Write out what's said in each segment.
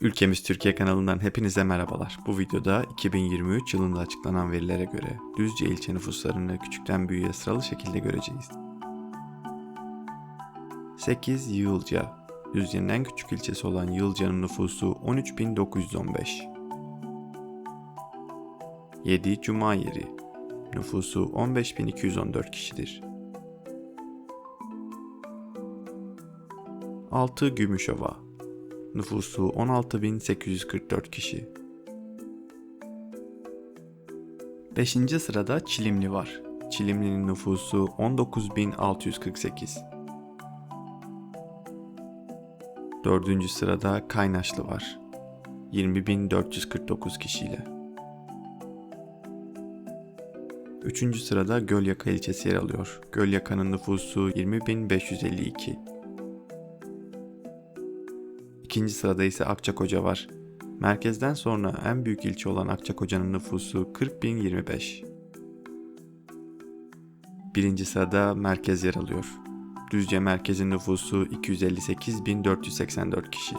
Ülkemiz Türkiye kanalından hepinize merhabalar. Bu videoda 2023 yılında açıklanan verilere göre Düzce ilçe nüfuslarını küçükten büyüğe sıralı şekilde göreceğiz. 8 Yığılca Düzce'nin en küçük ilçesi olan Yığılca'nın nüfusu 13.915 7 Cuma Yeri Nüfusu 15.214 kişidir. 6 Gümüşova Nüfusu 16.844 kişi. 5. sırada Çilimli var. Çilimli'nin nüfusu 19.648. 4. sırada Kaynaşlı var. 20.449 kişiyle. 3. sırada Gölyaka ilçesi yer alıyor. Gölyaka'nın nüfusu 20.552. İkinci sırada ise Akçakoca var. Merkezden sonra en büyük ilçe olan Akçakoca'nın nüfusu 40.025. Birinci sırada merkez yer alıyor. Düzce merkezin nüfusu 258.484 kişi.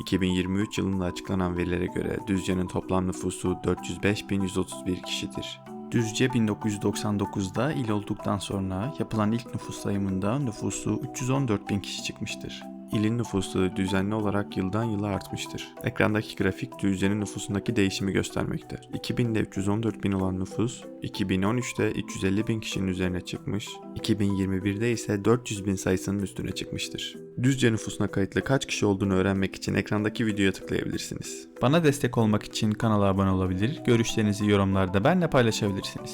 2023 yılında açıklanan verilere göre Düzce'nin toplam nüfusu 405.131 kişidir. Düzce 1999'da il olduktan sonra yapılan ilk nüfus sayımında nüfusu 314 bin kişi çıkmıştır. İlin nüfusu düzenli olarak yıldan yıla artmıştır. Ekrandaki grafik Düzce'nin nüfusundaki değişimi göstermekte. 2000'de 314 bin olan nüfus, 2013'te 350 bin kişinin üzerine çıkmış, 2021'de ise 400 bin sayısının üstüne çıkmıştır. Düzce nüfusuna kayıtlı kaç kişi olduğunu öğrenmek için ekrandaki videoya tıklayabilirsiniz. Bana destek olmak için kanala abone olabilir, görüşlerinizi yorumlarda benimle paylaşabilirsiniz.